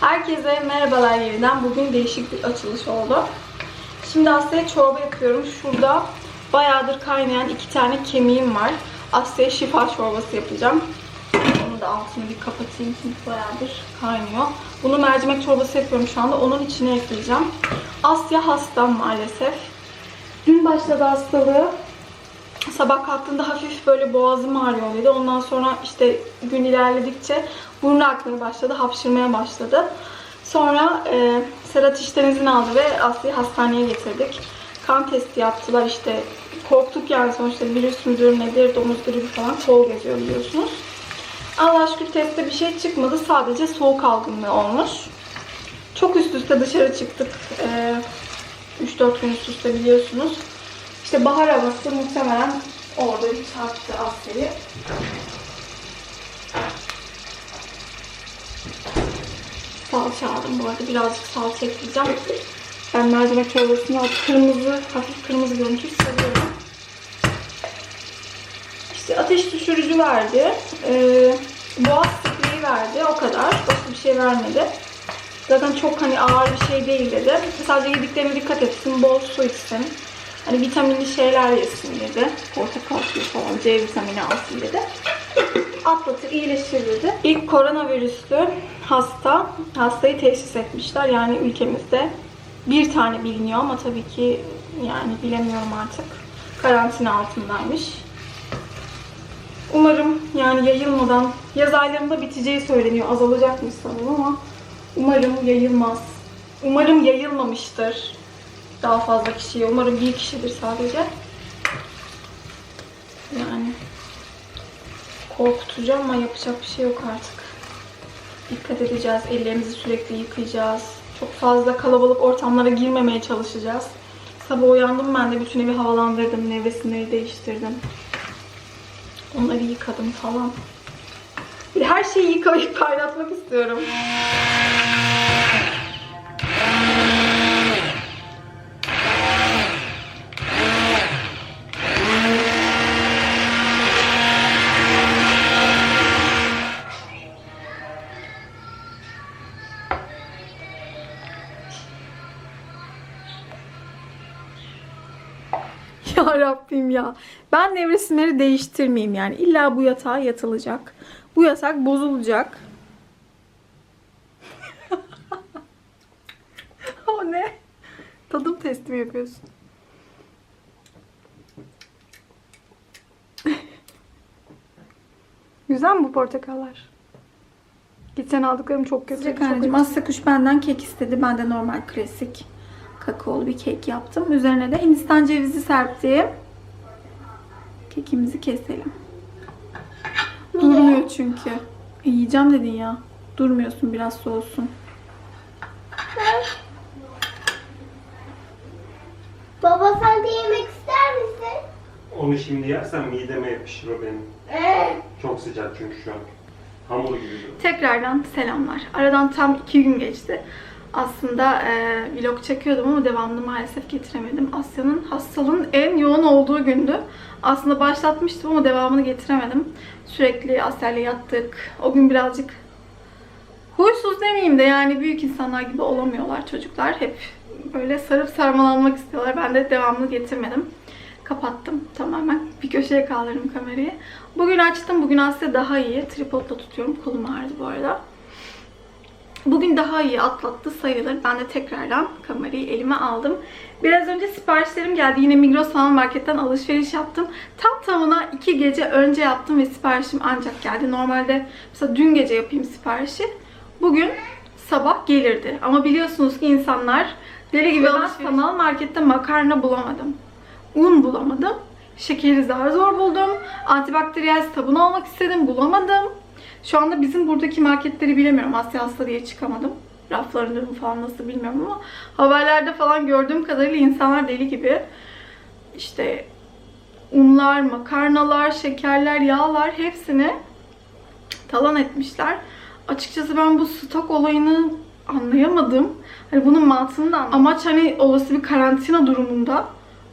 Herkese merhabalar yeniden. Bugün değişik bir açılış oldu. Şimdi Asya'ya çorba yapıyorum. Şurada bayağıdır kaynayan iki tane kemiğim var. Asya'ya şifa çorbası yapacağım. Onu da altını bir kapatayım çünkü bayağıdır kaynıyor. Bunu mercimek çorbası yapıyorum şu anda. Onun içine ekleyeceğim. Asya hasta maalesef. Dün başladı hastalığı. Sabah kalktığında hafif böyle boğazım ağrıyor dedi. Ondan sonra işte gün ilerledikçe burnu akmaya başladı, hapşırmaya başladı. Sonra e, Serhat işten izin aldı ve Aslı'yı hastaneye getirdik. Kan testi yaptılar işte. Korktuk yani sonuçta virüs müdür nedir, domuz gribi falan kol geziyor biliyorsunuz. Allah şükür testte bir şey çıkmadı. Sadece soğuk algınlığı olmuş. Çok üst üste dışarı çıktık. E, 3-4 gün üst üste biliyorsunuz. İşte bahar havası muhtemelen orada bir çarptı Asya'yı. Salça aldım bu arada. Birazcık salça ekleyeceğim. Ben mercimek çorbasını kırmızı, hafif kırmızı görüntüyü seviyorum. İşte ateş düşürücü verdi. Ee, boğaz spreyi verdi. O kadar. Başka bir şey vermedi. Zaten çok hani ağır bir şey değil dedi. Sadece yediklerine dikkat etsin, bol su içsin. Hani vitaminli şeyler yesin dedi. Portakal suyu falan, C vitamini alsın dedi. Atlatır, iyileşir dedi. İlk koronavirüslü hasta, hastayı teşhis etmişler. Yani ülkemizde bir tane biliniyor ama tabii ki yani bilemiyorum artık. Karantina altındaymış. Umarım yani yayılmadan yaz aylarında biteceği söyleniyor. Azalacakmış sanırım ama umarım yayılmaz. Umarım yayılmamıştır daha fazla kişiye. Umarım bir kişidir sadece. Yani korkutucu ama yapacak bir şey yok artık. Dikkat edeceğiz. Ellerimizi sürekli yıkayacağız. Çok fazla kalabalık ortamlara girmemeye çalışacağız. Sabah uyandım ben de bütün evi havalandırdım. Nevresimleri değiştirdim. Onları yıkadım falan. Her şeyi yıkayıp kaynatmak istiyorum. Rabbim ya. Ben nevresimleri değiştirmeyeyim yani. İlla bu yatağa yatılacak. Bu yatak bozulacak. o ne? Tadım testi mi yapıyorsun? Güzel mi bu portakallar? Geçen aldıklarım çok kötü. Sıcak anneciğim. Asya kuş benden kek istedi. Ben de normal klasik kakaolu bir kek yaptım. Üzerine de Hindistan cevizi serptim. Kekimizi keselim. Durmuyor çünkü. E, yiyeceğim dedin ya. Durmuyorsun biraz soğusun. Baba sen de yemek ister misin? Onu şimdi yersen mideme yapışır o benim. Ee, Çok sıcak çünkü şu an. Hamur gibi. Tekrardan selamlar. Aradan tam iki gün geçti. Aslında e, vlog çekiyordum ama devamını maalesef getiremedim. Asya'nın hastalığın en yoğun olduğu gündü. Aslında başlatmıştım ama devamını getiremedim. Sürekli Asya'yla yattık. O gün birazcık huysuz demeyeyim de yani büyük insanlar gibi olamıyorlar çocuklar. Hep böyle sarıp sarmalanmak istiyorlar. Ben de devamını getirmedim. Kapattım tamamen. Bir köşeye kaldırdım kamerayı. Bugün açtım. Bugün Asya daha iyi. Tripodla tutuyorum. Kolum ağrıdı bu arada. Bugün daha iyi atlattı sayılır. Ben de tekrardan kamerayı elime aldım. Biraz önce siparişlerim geldi. Yine Migros Sanal Market'ten alışveriş yaptım. Tam tamına iki gece önce yaptım ve siparişim ancak geldi. Normalde mesela dün gece yapayım siparişi. Bugün sabah gelirdi. Ama biliyorsunuz ki insanlar deli gibi ben sanal markette makarna bulamadım. Un bulamadım. Şekeri zar zor buldum. Antibakteriyel sabun almak istedim. Bulamadım. Şu anda bizim buradaki marketleri bilemiyorum. Asya diye çıkamadım. Rafların durumu falan nasıl bilmiyorum ama haberlerde falan gördüğüm kadarıyla insanlar deli gibi işte unlar, makarnalar, şekerler, yağlar hepsini talan etmişler. Açıkçası ben bu stok olayını anlayamadım. Hani bunun mantığını da anlamadım. Amaç hani olası bir karantina durumunda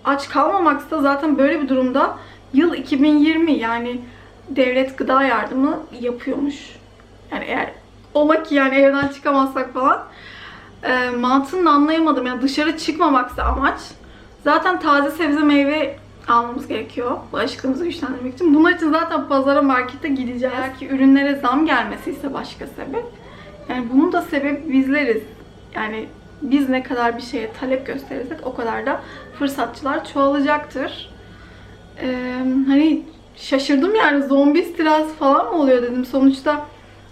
aç kalmamaksa zaten böyle bir durumda yıl 2020 yani devlet gıda yardımı yapıyormuş. Yani eğer Ola ki yani evden çıkamazsak falan. E, mantığını da anlayamadım. Yani dışarı çıkmamaksa amaç. Zaten taze sebze meyve almamız gerekiyor. Bağışıklığımızı güçlendirmek için. Bunlar için zaten pazara markete gideceğiz. Eğer ürünlere zam gelmesi ise başka sebep. Yani bunun da sebebi bizleriz. Yani biz ne kadar bir şeye talep gösterirsek o kadar da fırsatçılar çoğalacaktır. Ee, hani şaşırdım yani zombi istilası falan mı oluyor dedim. Sonuçta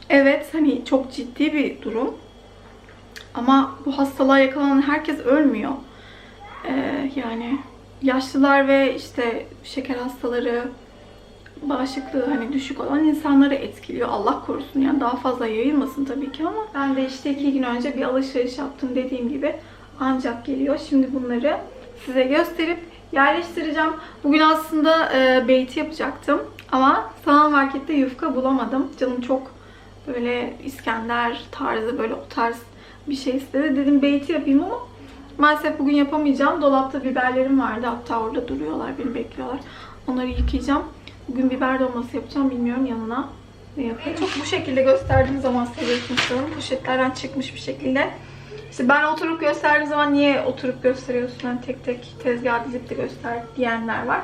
evet hani çok ciddi bir durum. Ama bu hastalığa yakalanan herkes ölmüyor. Ee, yani yaşlılar ve işte şeker hastaları, bağışıklığı hani düşük olan insanları etkiliyor. Allah korusun yani daha fazla yayılmasın tabii ki ama ben de işte iki gün önce bir alışveriş yaptım dediğim gibi ancak geliyor. Şimdi bunları size gösterip yerleştireceğim. Bugün aslında e, beyti yapacaktım ama sanal markette yufka bulamadım. Canım çok böyle İskender tarzı böyle o tarz bir şey istedi. Dedim beyti yapayım ama maalesef bugün yapamayacağım. Dolapta biberlerim vardı. Hatta orada duruyorlar, beni bekliyorlar. Onları yıkayacağım. Bugün biber dolması yapacağım. Bilmiyorum yanına ne yapayım. Çok bu şekilde gösterdiğim zaman seviyorsunuz sanırım. Poşetlerden çıkmış bir şekilde. İşte ben oturup gösterdiğim zaman niye oturup gösteriyorsun? Hani tek tek tezgah dizip de göster diyenler var.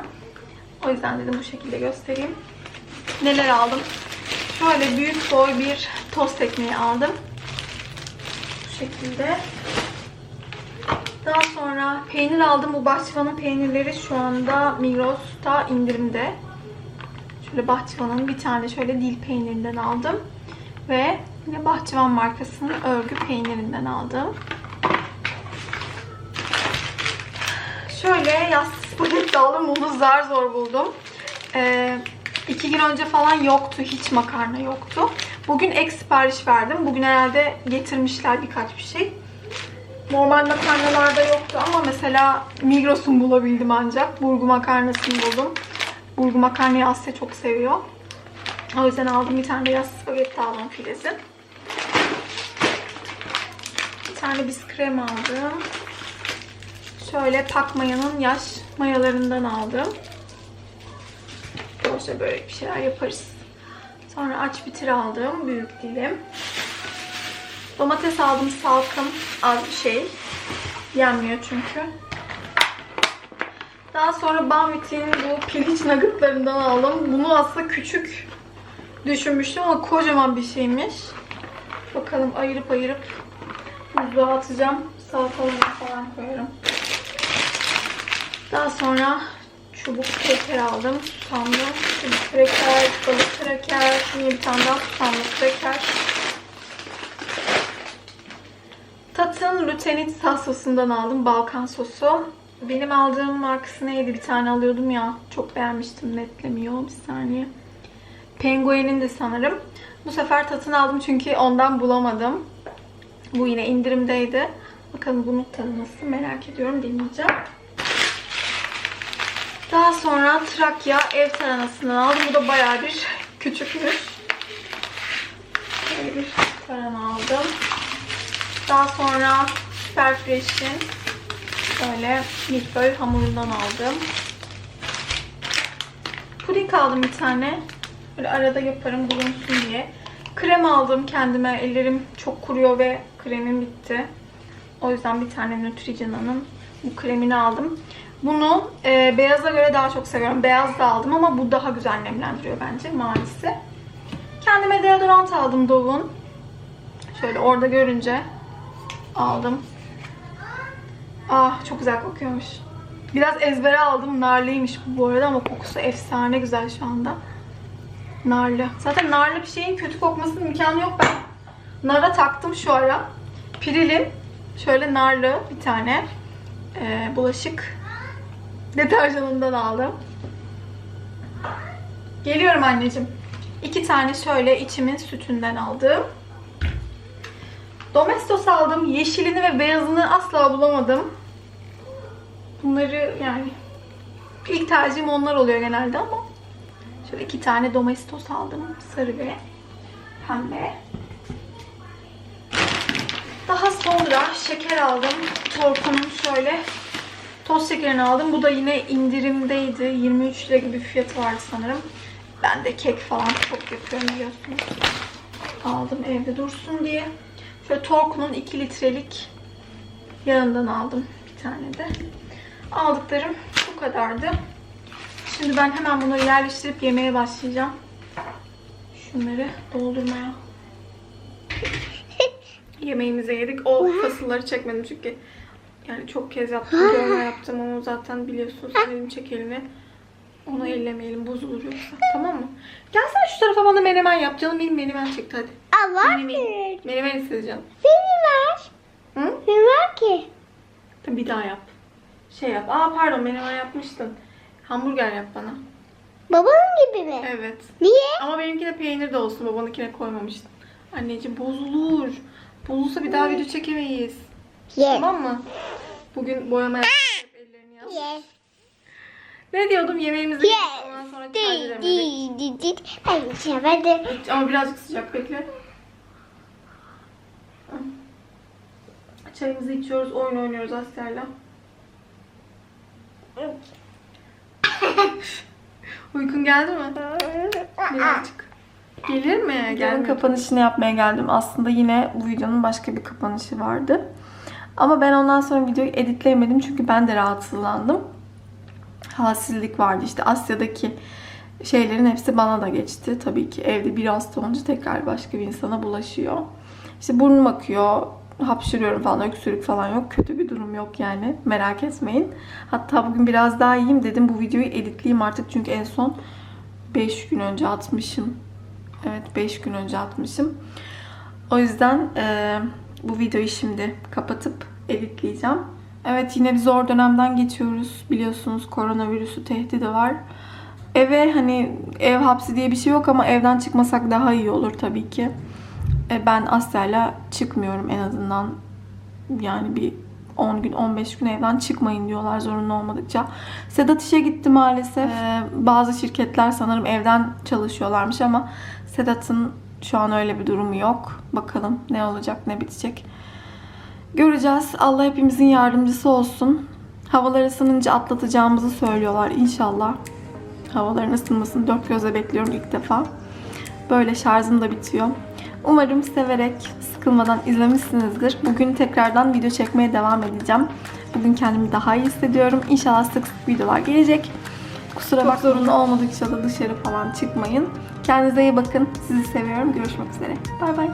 O yüzden dedim bu şekilde göstereyim. Neler aldım? Şöyle büyük boy bir tost ekmeği aldım. Bu şekilde. Daha sonra peynir aldım. Bu bahçıvanın peynirleri şu anda Migros'ta indirimde. Şöyle bahçıvanın bir tane şöyle dil peynirinden aldım. Ve yine bahçıvan markasının örgü peynirinden aldım. Şöyle yassı spagetti aldım. Bunu zar zor buldum. Ee, iki gün önce falan yoktu. Hiç makarna yoktu. Bugün ek sipariş verdim. Bugün herhalde getirmişler birkaç bir şey. Normal makarnalarda yoktu ama mesela Migros'un bulabildim ancak. Burgu makarnasını buldum. Burgu makarnayı Asya çok seviyor. O yüzden aldım bir tane de yaz spagetti aldım filesi. Tane bis krem aldım. Şöyle Pak Maya'nın yaş mayalarından aldım. Boşa böyle bir şeyler yaparız. Sonra aç bitir aldım. Büyük dilim. Domates aldım salkım. Az bir şey. Yenmiyor çünkü. Daha sonra Banvit'in bu piliç nuggetlarından aldım. Bunu aslında küçük düşünmüştüm ama kocaman bir şeymiş. Bakalım ayırıp ayırıp buzluğa atacağım. Salatalarına falan koyarım. Daha sonra çubuk kreker aldım. Susamlı. Çubuk kreker, balık kreker. Yine bir tane daha susamlı kreker. Tat'ın Lutenit sosundan aldım. Balkan sosu. Benim aldığım markası neydi? Bir tane alıyordum ya. Çok beğenmiştim. Netlemiyor. Bir saniye. Penguin'in de sanırım. Bu sefer Tat'ını aldım çünkü ondan bulamadım. Bu yine indirimdeydi. Bakalım bunun tadı merak ediyorum. Deneyeceğim. Daha sonra Trakya ev taranasından aldım. Bu da bayağı bir küçükmüş. Böyle bir tarhana aldım. Daha sonra Superfresh'in böyle milföy hamurundan aldım. Puding aldım bir tane. Böyle arada yaparım bulunsun diye. Krem aldım kendime. Ellerim çok kuruyor ve kremim bitti. O yüzden bir tane Neutrogena'nın bu kremini aldım. Bunu e, beyaza göre daha çok seviyorum. Beyaz da aldım ama bu daha güzel nemlendiriyor bence mavisi. Kendime deodorant aldım Dove'un. Şöyle orada görünce aldım. Ah çok güzel kokuyormuş. Biraz ezbere aldım. Narlıymış bu bu arada ama kokusu efsane güzel şu anda. Narlı. Zaten narlı bir şeyin kötü kokmasının imkanı yok ben. Nara taktım şu ara. Piril'in şöyle narlı bir tane e, bulaşık deterjanından aldım. Geliyorum anneciğim. İki tane şöyle içimin sütünden aldım. Domestos aldım. Yeşilini ve beyazını asla bulamadım. Bunları yani ilk tercihim onlar oluyor genelde ama şöyle iki tane Domestos aldım. Sarı ve pembe. Daha sonra şeker aldım. Torku'nun şöyle toz şekerini aldım. Bu da yine indirimdeydi. 23 lira gibi bir fiyatı vardı sanırım. Ben de kek falan çok yapıyorum biliyorsunuz. aldım evde dursun diye. Şöyle Torku'nun 2 litrelik yağından aldım bir tane de. Aldıklarım bu kadardı. Şimdi ben hemen bunları yerleştirip yemeye başlayacağım. Şunları doldurmaya. Yemeğimizi yedik. O fasılları çekmedim çünkü yani çok kez yaptım, görme yaptım ama zaten biliyorsunuz elim çek elini. Onu ellemeyelim, bozulur yoksa. Tamam mı? Gel sen şu tarafa bana menemen yap. Canım benim menemen çekti hadi. Allah Menemen, menemen istedi canım. Ver. Hı? Ne var ki? Bir daha yap. Şey yap. Aa pardon menemen yapmıştın. Hamburger yap bana. Babanın gibi mi? Evet. Niye? Ama benimki de peynir de olsun. Babanınkine koymamıştın. Anneciğim bozulur. Bozulsa bir daha video çekemeyiz. Ye. Tamam mı? Bugün boyama yaptık. Ellerini yap. Ye. Ne diyordum? Yemeğimizi Ye. yedik. Ondan sonra çay Di demedik. di di di. Ben içemedim. Ama birazcık sıcak bekle. Çayımızı içiyoruz, oyun oynuyoruz Asya'yla. Uykun geldi mi? Birazcık. Gelir mi? Videonun kapanışını yapmaya geldim. Aslında yine bu videonun başka bir kapanışı vardı. Ama ben ondan sonra videoyu editleyemedim çünkü ben de rahatsızlandım. Halsizlik vardı işte Asya'daki şeylerin hepsi bana da geçti. Tabii ki evde bir hasta olunca tekrar başka bir insana bulaşıyor. İşte burnum akıyor, hapşırıyorum falan, öksürük falan yok. Kötü bir durum yok yani. Merak etmeyin. Hatta bugün biraz daha iyiyim dedim. Bu videoyu editleyeyim artık çünkü en son 5 gün önce atmışım. Evet 5 gün önce atmışım. O yüzden e, bu videoyu şimdi kapatıp editleyeceğim. Evet yine bir zor dönemden geçiyoruz. Biliyorsunuz koronavirüsü tehdidi var. Eve hani ev hapsi diye bir şey yok ama evden çıkmasak daha iyi olur tabii ki. E, ben Asya'yla çıkmıyorum en azından. Yani bir 10 gün 15 gün evden çıkmayın diyorlar zorunlu olmadıkça. Sedat işe gitti maalesef. E, bazı şirketler sanırım evden çalışıyorlarmış ama Sedat'ın şu an öyle bir durumu yok. Bakalım ne olacak ne bitecek. Göreceğiz. Allah hepimizin yardımcısı olsun. Havalar ısınınca atlatacağımızı söylüyorlar inşallah. Havaların ısınmasını dört gözle bekliyorum ilk defa. Böyle şarjım da bitiyor. Umarım severek, sıkılmadan izlemişsinizdir. Bugün tekrardan video çekmeye devam edeceğim. Bugün kendimi daha iyi hissediyorum. İnşallah sık sık videolar gelecek. Kusura bak zorunlu olmadıkça da dışarı falan çıkmayın. Kendinize iyi bakın. Sizi seviyorum. Görüşmek üzere. Bay bay.